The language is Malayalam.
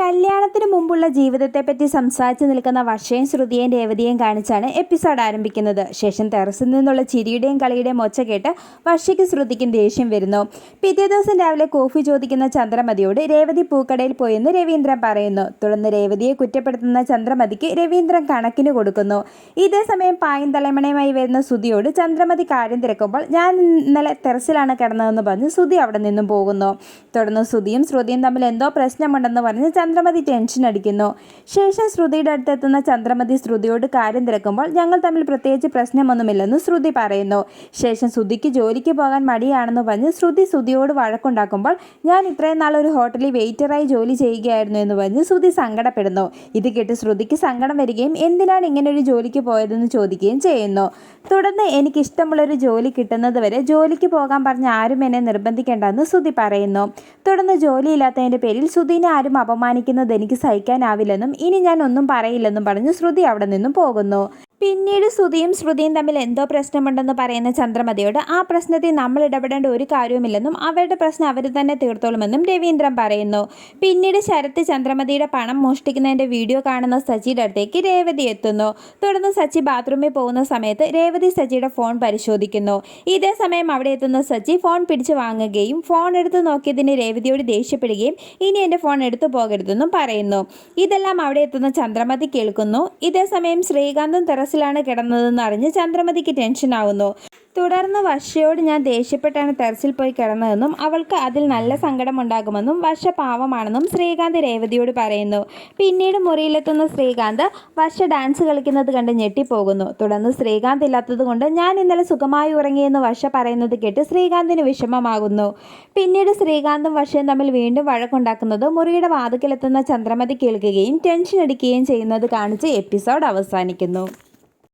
കല്യാണത്തിന് മുമ്പുള്ള ജീവിതത്തെപ്പറ്റി സംസാരിച്ചു നിൽക്കുന്ന വർഷയും ശ്രുതിയെയും രേവതിയെയും കാണിച്ചാണ് എപ്പിസോഡ് ആരംഭിക്കുന്നത്. ശേഷം ടെറസിൽ നിന്നുള്ള ചിരിയുടെയും കളിയുടെയും ഒച്ച കേട്ട് വർഷയ്ക്ക് ശ്രുതിക്കും ദേഷ്യം വരുന്നു. പിറ്റേ ദിവസം രാവിലെ കോഫി ചോദിക്കുന്ന ചന്ദ്രമതിയോട് രേവതി പൂക്കടയിൽ പോയെന്ന് രവീന്ദ്രൻ പറയുന്നു. തുടർന്ന് രേവതിയെ കുറ്റപ്പെടുത്തുന്ന ചന്ദ്രമതിക്ക് രവീന്ദ്രൻ കണക്കിന് കൊടുക്കുന്നു. ഇതേ സമയം പായും തലമണയുമായി വരുന്ന സുതിയോട് ചന്ദ്രമതി കാര്യം തിരക്കുമ്പോൾ ഞാൻ ഇന്നലെ ടെറസിലാണ് കിടന്നതെന്ന് പറഞ്ഞ് സുതി അവിടെ നിന്നും പോകുന്നു. തുടർന്ന് സുതിയും ശ്രുതിയും തമ്മിൽ എന്തോ പ്രശ്നമുണ്ടെന്ന് പറഞ്ഞ് ചന്ദ്രമതി ടെൻഷൻ അടിക്കുന്നു. ശേഷം ശ്രുതിയുടെ അടുത്തെത്തുന്ന ചന്ദ്രമതി ശ്രുതിയോട് കാര്യം തിരക്കുമ്പോൾ ഞങ്ങൾ തമ്മിൽ പ്രത്യേകിച്ച് പ്രശ്നമൊന്നുമില്ലെന്ന് ശ്രുതി പറയുന്നു. ശേഷം ശ്രുതിക്ക് ജോലിക്ക് പോകാൻ മടിയാണെന്ന് പറഞ്ഞ് ശ്രുതി ശ്രുതിയോട് വഴക്കുണ്ടാക്കുമ്പോൾ ഞാൻ ഇത്രയും നാൾ ഒരു ഹോട്ടലിൽ വെയിറ്ററായി ജോലി ചെയ്യുകയായിരുന്നു എന്ന് പറഞ്ഞ് ശ്രുതി സങ്കടപ്പെടുന്നു. ഇത് കേട്ട് ശ്രുതിക്ക് സങ്കടം വരികയും എന്തിനാണ് ഇങ്ങനെ ഒരു ജോലിക്ക് പോയതെന്ന് ചോദിക്കുകയും ചെയ്യുന്നു. തുടർന്ന് എനിക്ക് ഇഷ്ടമുള്ളൊരു ജോലി കിട്ടുന്നത് വരെ ജോലിക്ക് പോകാൻ പറഞ്ഞ ആരും എന്നെ നിർബന്ധിക്കേണ്ടെന്ന് ശ്രുതി പറയുന്നു. തുടർന്ന് ജോലിയില്ലാത്തതിന്റെ പേരിൽ ശ്രുതിനെ ആരും അപമാനിക്കുന്നത് എനിക്ക് സഹിക്കാനാവില്ലെന്നും ഇനി ഞാൻ ഒന്നും പറയില്ലെന്നും പറഞ്ഞ് ശ്രുതി അവിടെ നിന്നും പോകുന്നു. പിന്നീട് ശ്രുതിയും ശ്രുതിയും തമ്മിൽ എന്തോ പ്രശ്നമുണ്ടെന്ന് പറയുന്ന ചന്ദ്രമതിയോട് ആ പ്രശ്നത്തിൽ നമ്മൾ ഇടപെടേണ്ട ഒരു കാര്യവുമില്ലെന്നും അവരുടെ പ്രശ്നം അവർ തന്നെ തീർത്തോളുമെന്നും രവീന്ദ്രൻ പറയുന്നു. പിന്നീട് ശരത്ത് ചന്ദ്രമതിയുടെ പണം മോഷ്ടിക്കുന്നതിന്റെ വീഡിയോ കാണുന്ന സച്ചിയുടെ അടുത്തേക്ക് രേവതി എത്തുന്നു. തുടർന്ന് സച്ചി ബാത്റൂമിൽ പോകുന്ന സമയത്ത് രേവതി സച്ചിയുടെ ഫോൺ പരിശോധിക്കുന്നു. ഇതേ സമയം അവിടെ എത്തുന്ന സച്ചി ഫോൺ പിടിച്ചു വാങ്ങുകയും ഫോൺ എടുത്ത് നോക്കിയതിന് രേവതിയോട് ദേഷ്യപ്പെടുകയും ഇനി എന്റെ ഫോൺ എടുത്തു പോകരുതെന്നും പറയുന്നു. ഇതെല്ലാം അവിടെ എത്തുന്ന ചന്ദ്രമതി കേൾക്കുന്നു. ഇതേ സമയം ശ്രീകാന്തും ടെറസിലാണ് കിടന്നതെന്ന് അറിഞ്ഞ് ചന്ദ്രമതിക്ക് ടെൻഷൻ ആവുന്നു തുടർന്ന് വർഷയോട് ഞാൻ ദേഷ്യപ്പെട്ടാണ് ടെറസിൽ പോയി കിടന്നതെന്നും അവൾക്ക് അതിൽ നല്ല സങ്കടമുണ്ടാകുമെന്നും വർഷ പാവമാണെന്നും ശ്രീകാന്ത് രേവതിയോട് പറയുന്നു. പിന്നീട് മുറിയിലെത്തുന്ന ശ്രീകാന്ത് വർഷ ഡാൻസ് കളിക്കുന്നത് കണ്ട് ഞെട്ടിപ്പോകുന്നു. തുടർന്ന് ശ്രീകാന്ത് ഇല്ലാത്തതുകൊണ്ട് ഞാൻ ഇന്നലെ സുഖമായി ഉറങ്ങിയെന്ന് വർഷ പറയുന്നത് കേട്ട് ശ്രീകാന്തിന് വിഷമമാകുന്നു. പിന്നീട് ശ്രീകാന്തും വർഷയും തമ്മിൽ വീണ്ടും വഴക്കുണ്ടാക്കുന്നത് മുറിയുടെ വാതുക്കിലെത്തുന്ന ചന്ദ്രമതി കേൾക്കുകയും ടെൻഷൻ അടിക്കുകയും ചെയ്യുന്നത് കാണിച്ച് എപ്പിസോഡ് അവസാനിക്കുന്നു.